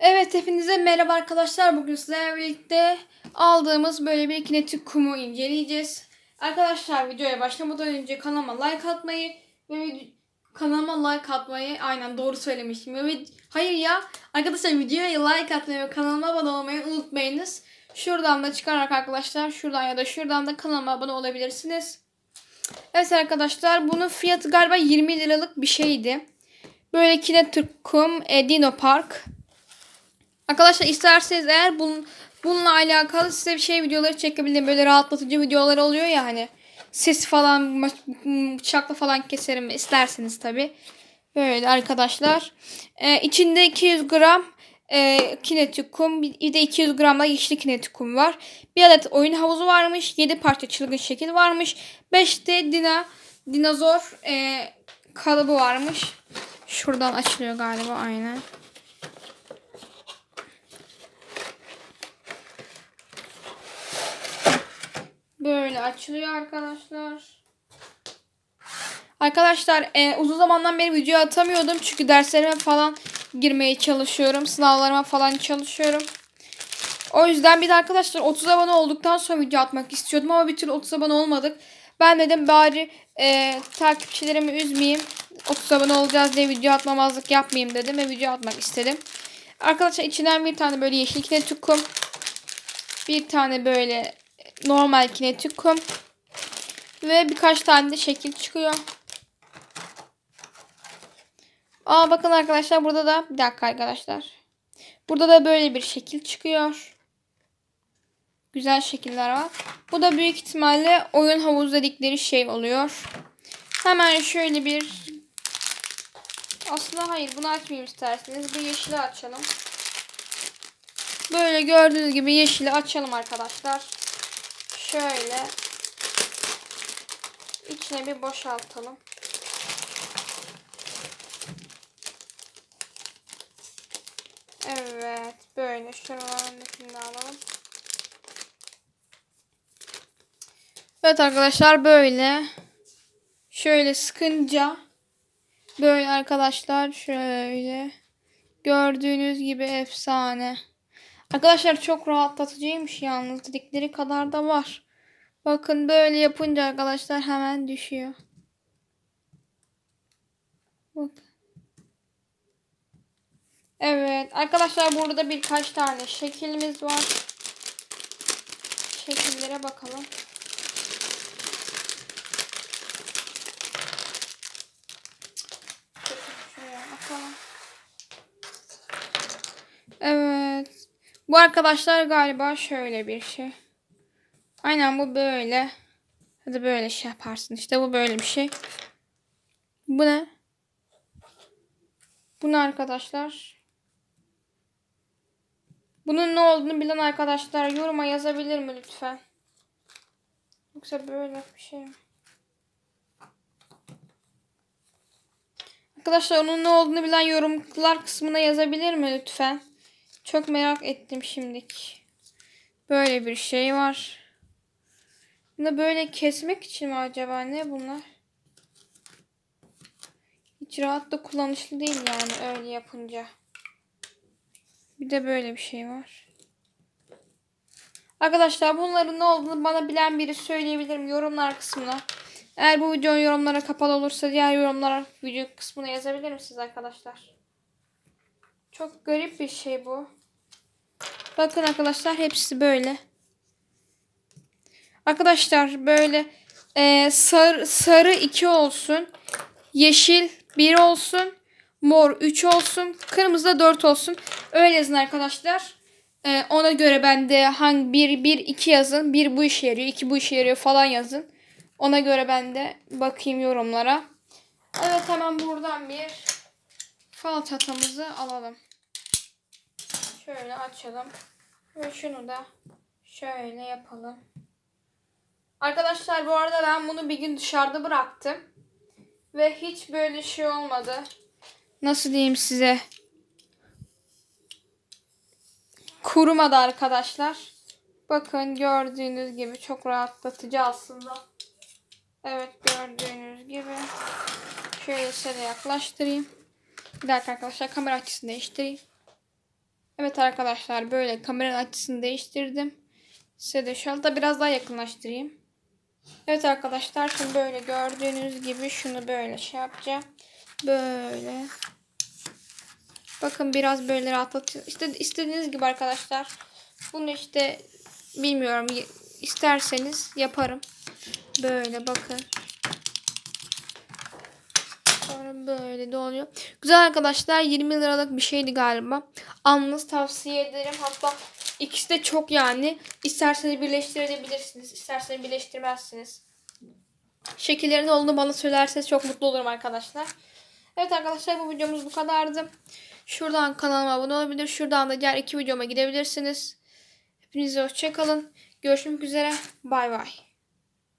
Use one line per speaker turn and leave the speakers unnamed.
Evet hepinize merhaba arkadaşlar. Bugün sizlerle birlikte aldığımız böyle bir kinetik kumu inceleyeceğiz. Arkadaşlar videoya başlamadan önce kanalıma like atmayı ve kanalıma like atmayı aynen doğru söylemiştim. Ve hayır ya arkadaşlar videoya like atmayı ve kanalıma abone olmayı unutmayınız. Şuradan da çıkarak arkadaşlar şuradan ya da şuradan da kanalıma abone olabilirsiniz. Evet arkadaşlar bunun fiyatı galiba 20 liralık bir şeydi. Böyle kinetik kum e, Dino Park. Arkadaşlar isterseniz eğer bunun, bununla alakalı size bir şey videoları çekebilirim. Böyle rahatlatıcı videolar oluyor ya hani. Ses falan bıçakla falan keserim isterseniz tabi. Böyle arkadaşlar. Ee, içinde 200 gram e, kinetik kum. Bir de 200 gram da yeşil kinetik kum var. Bir adet oyun havuzu varmış. 7 parça çılgın şekil varmış. 5 de dina, dinozor e, kalıbı varmış. Şuradan açılıyor galiba aynen. Böyle açılıyor arkadaşlar. Arkadaşlar e, uzun zamandan beri video atamıyordum. Çünkü derslerime falan girmeye çalışıyorum. Sınavlarıma falan çalışıyorum. O yüzden bir de arkadaşlar 30 abone olduktan sonra video atmak istiyordum. Ama bir türlü 30 abone olmadık. Ben dedim bari e, takipçilerimi üzmeyeyim. 30 abone olacağız diye video atmamazlık yapmayayım dedim. Ve video atmak istedim. Arkadaşlar içinden bir tane böyle yeşil kinetik kum. Bir tane böyle normal kinetik kum ve birkaç tane de şekil çıkıyor. Aa bakın arkadaşlar burada da bir dakika arkadaşlar. Burada da böyle bir şekil çıkıyor. Güzel şekiller var. Bu da büyük ihtimalle oyun havuzu dedikleri şey oluyor. Hemen şöyle bir aslında hayır bunu açmayayım isterseniz. Bu yeşili açalım. Böyle gördüğünüz gibi yeşili açalım arkadaşlar. Şöyle içine bir boşaltalım. Evet böyle şuralarındakini de alalım. Evet arkadaşlar böyle şöyle sıkınca böyle arkadaşlar şöyle gördüğünüz gibi efsane. Arkadaşlar çok rahatlatıcıymış yalnız dedikleri kadar da var. Bakın böyle yapınca arkadaşlar hemen düşüyor. Bak. Evet arkadaşlar burada birkaç tane şekilimiz var. Şekillere bakalım. Şuraya bakalım. Evet. Bu arkadaşlar galiba şöyle bir şey. Aynen bu böyle. Hadi böyle şey yaparsın. İşte bu böyle bir şey. Bu ne? Bu ne arkadaşlar? Bunun ne olduğunu bilen arkadaşlar yoruma yazabilir mi lütfen? Yoksa böyle bir şey mi? Arkadaşlar onun ne olduğunu bilen yorumlar kısmına yazabilir mi lütfen? Çok merak ettim şimdilik. Böyle bir şey var. Bunu böyle kesmek için mi acaba? Ne bunlar? Hiç rahat da kullanışlı değil yani öyle yapınca. Bir de böyle bir şey var. Arkadaşlar bunların ne olduğunu bana bilen biri söyleyebilir mi yorumlar kısmına? Eğer bu videonun yorumlara kapalı olursa diğer yorumlara video kısmına yazabilir misiniz arkadaşlar? Çok garip bir şey bu. Bakın arkadaşlar hepsi böyle. Arkadaşlar böyle e, sarı, sarı 2 olsun. Yeşil 1 olsun. Mor 3 olsun. Kırmızı da 4 olsun. Öyle yazın arkadaşlar. E, ona göre ben de hangi 1 1 2 yazın. 1 bu işe yarıyor, 2 bu işe yarıyor falan yazın. Ona göre ben de bakayım yorumlara. Evet hemen buradan bir fal çatamızı alalım. Şöyle açalım. Ve şunu da şöyle yapalım. Arkadaşlar bu arada ben bunu bir gün dışarıda bıraktım. Ve hiç böyle şey olmadı. Nasıl diyeyim size? Kurumadı arkadaşlar. Bakın gördüğünüz gibi çok rahatlatıcı aslında. Evet gördüğünüz gibi. Şöyle size yaklaştırayım. Bir dakika arkadaşlar kamera açısını değiştireyim. Evet arkadaşlar böyle kameranın açısını değiştirdim. Size de şu anda biraz daha yakınlaştırayım. Evet arkadaşlar şimdi böyle gördüğünüz gibi şunu böyle şey yapacağım. Böyle. Bakın biraz böyle rahatlatıyor. İşte istediğiniz gibi arkadaşlar. Bunu işte bilmiyorum isterseniz yaparım. Böyle bakın. Sonra böyle de oluyor. Güzel arkadaşlar 20 liralık bir şeydi galiba. Almanızı tavsiye ederim. Hatta ikisi de çok yani. İsterseniz birleştirebilirsiniz. isterseniz birleştirmezsiniz. Şekillerin olduğunu bana söylerseniz çok mutlu olurum arkadaşlar. Evet arkadaşlar bu videomuz bu kadardı. Şuradan kanalıma abone olabilir. Şuradan da diğer iki videoma gidebilirsiniz. Hepinize hoşçakalın. Görüşmek üzere. Bay bay.